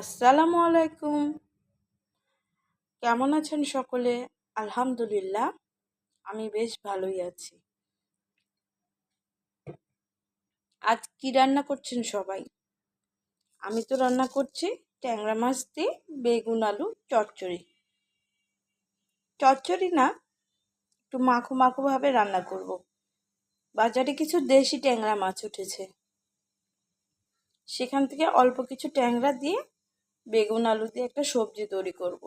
আসসালামু আলাইকুম। কেমন আছেন সকলে? আলহামদুলিল্লাহ, আমি বেশ ভালোই আছি। আজ কি রান্না করছেন সবাই? আমি তো রান্না করছি ট্যাংরা মাছ দিয়ে বেগুন, আলু, চচ্চড়ি। চচ্চড়ি না, একটু মাখো মাখোভাবে রান্না করব। বাজারে কিছু দেশি ট্যাংরা মাছ উঠেছে। সেখান থেকে অল্প কিছু ট্যাংরা দিয়ে বেগুন আলু দিয়ে একটা সবজি তৈরি করব।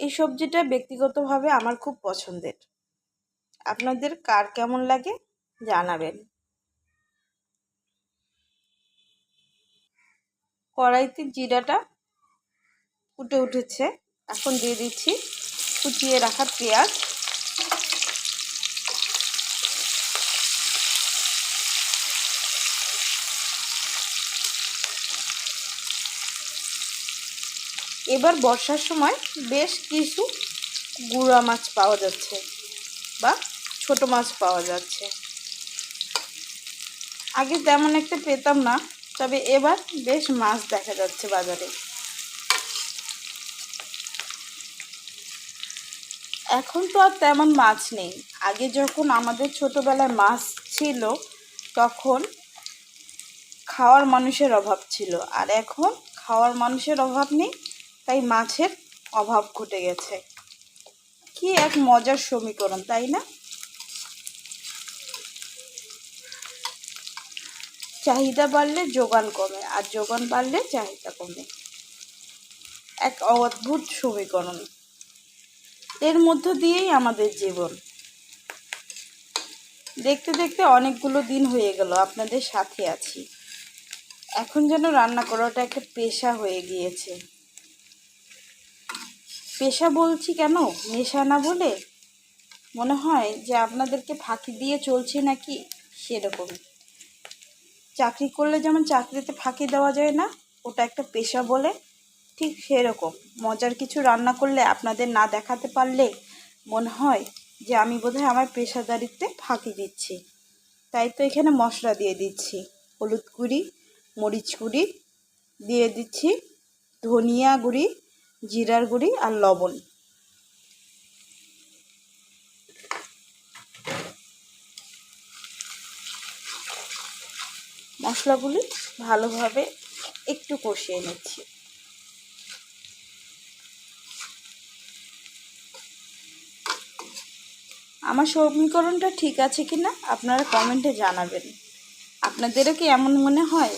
এই সবজিটা ব্যক্তিগতভাবে আমার খুব পছন্দের। আপনাদের কার কেমন লাগে জানাবেন। কড়াইতে জিরাটা ফুটে উঠেছে। এখন দিয়ে দিচ্ছি কুচিয়ে রাখা পেঁয়াজ। এবার বর্ষার সময় বেশ কিছু গুঁড়া মাছ পাওয়া যাচ্ছে বা ছোট মাছ পাওয়া যাচ্ছে। আগে তেমন একটা পেতাম না, তবে এবার বেশ মাছ দেখা যাচ্ছে বাজারে। এখন তো আর তেমন মাছ নেই। আগে যখন আমাদের ছোটবেলায় মাছ ছিল, তখন খাওয়ার মানুষের অভাব ছিল। আর এখন খাওয়ার মানুষের অভাব নেই তাই মাছের অভাব ঘটে গেছে। কি এক মজার সমীকরণ, তাই না? চাহিদা বাড়লে যোগান কমে, আর যোগান বাড়লে চাহিদা কমে। এক অদ্ভুত সমীকরণ। এর মধ্য দিয়েই আমাদের জীবন। দেখতে দেখতে অনেকগুলো দিন হয়ে গেল, আপনাদের সাথে আছি। এখন যেন রান্না করাটা একটা পেশা হয়ে গিয়েছে। পেশা বলছি কেন? নেশা না বলে? মনে হয় যে আপনাদেরকে ফাঁকি দিয়ে চলছে নাকি সেরকম। চাকরি করলে যেমন চাকরিতে ফাঁকি দেওয়া যায় না, ওটা একটা পেশা বলে, ঠিক সেরকম। মজার কিছু রান্না করলে আপনাদের না দেখাতে পারলে মনে হয় যে আমি বোধহয় আমার পেশাদারিত্বে ফাঁকি দিচ্ছি। তাই তো এখানে মশলা দিয়ে দিচ্ছি। হলুদ গুঁড়ি, মরিচ গুঁড়ি, দিয়ে দিচ্ছি ধনিয়া গুঁড়ি জিরার গুঁড়ি আর লবণ। মশলাগুলি ভালোভাবে একটু কষিয়ে নিচ্ছি। আমার সমীকরণটা ঠিক আছে কি না আপনারা কমেন্টে জানাবেন। আপনাদেরও কি এমন মনে হয়?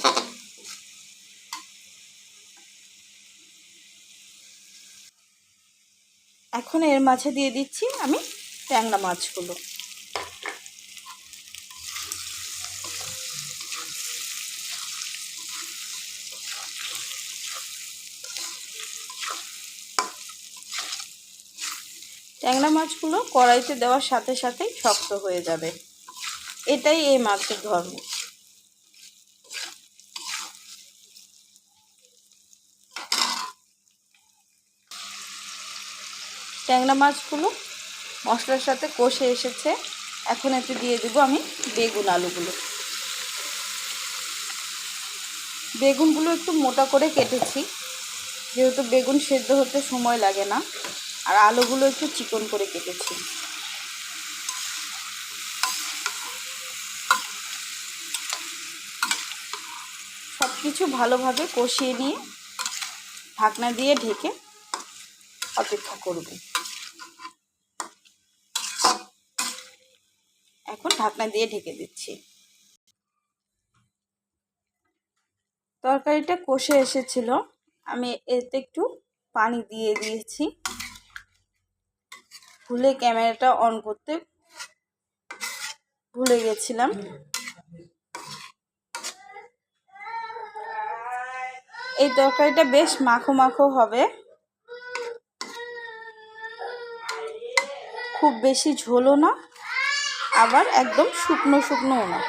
এখন এর মাঝে দিয়ে দিচ্ছি আমি ট্যাংরা মাছগুলো। ট্যাংরা মাছগুলো কড়াইতে দেওয়ার সাথে সাথেই শক্ত হয়ে যাবে। এটাই এই মাছের ধর্ম। ট্যাংরা মাছগুলো মশলার সাথে কষে এসেছে। এখন এতে দিয়ে দেবো আমি বেগুন আলুগুলো। বেগুনগুলো একটু মোটা করে কেটেছি। যেহেতু বেগুন সেদ্ধ হতে সময় লাগে না, আর আলুগুলো একটু চিকন করে কেটেছি। সব কিছু ভালোভাবে কষিয়ে নিয়ে ঢাকনা দিয়ে ঢেকে অপেক্ষা করব। এখন ঢাকনা দিয়ে ঢেকে দিচ্ছি। তরকারিটা কষে এসেছিল। আমি এতে একটু পানি দিয়ে দিয়েছি। ভুলে ক্যামেরাটা অন করতে ভুলে গেছিলাম। এই তরকারিটা বেশ মাখো মাখো হবে। খুব বেশি ঝোলও না, আবার একদম শুকনো শুকনোও না।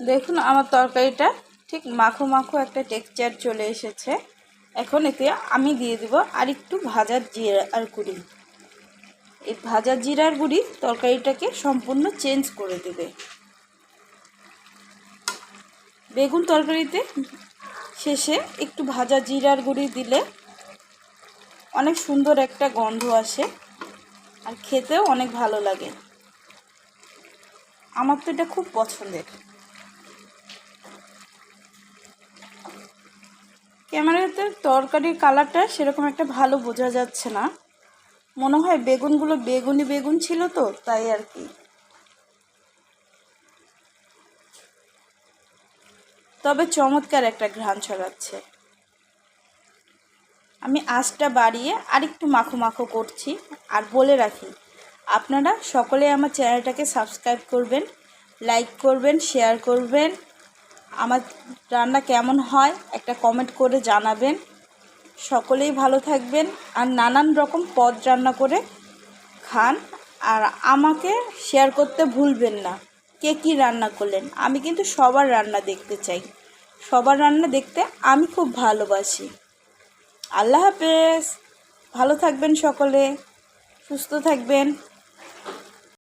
দেখুন আমার তরকারিটা ঠিক মাখো মাখো একটা টেক্সচার চলে এসেছে। এখন এতে আমি দিয়ে দেবো আর একটু ভাজার জিরার গুঁড়ি। এই ভাজা জিরার গুঁড়ি তরকারিটাকে সম্পূর্ণ চেঞ্জ করে দেবে। বেগুন তরকারিতে শেষে একটু ভাজা জিরার গুঁড়ি দিলে অনেক সুন্দর একটা গন্ধ আসে আর খেতেও অনেক ভালো লাগে। আমার তো এটা খুব পছন্দের। ক্যামেরাতে তরকারির কালারটা সেরকম একটা ভালো বোঝা যাচ্ছে না। মনে হয় বেগুনগুলো বেগুনি বেগুন ছিল তো, তাই আর কি। তবে চমৎকার একটা ঘ্রাণ ছড়াচ্ছে। আমি আঁচটা বাড়িয়ে আরেকটু মাখো মাখো করছি। আর বলে রাখি, আপনারা সকলে আমার চ্যানেলটাকে সাবস্ক্রাইব করবেন, লাইক করবেন, শেয়ার করবেন। আমার রান্না কেমন হয় একটা কমেন্ট করে জানাবেন। সকলেই ভালো থাকবেন আর নানান রকম পদ রান্না করে খান। আর আমাকে শেয়ার করতে ভুলবেন না, কে কী রান্না করলেন। আমি কিন্তু সবার রান্না দেখতে চাই। সবার রান্না দেখতে আমি খুব ভালোবাসি। আল্লাহ হাফেজ। ভালো থাকবেন সকলে সুস্থ থাকবেন।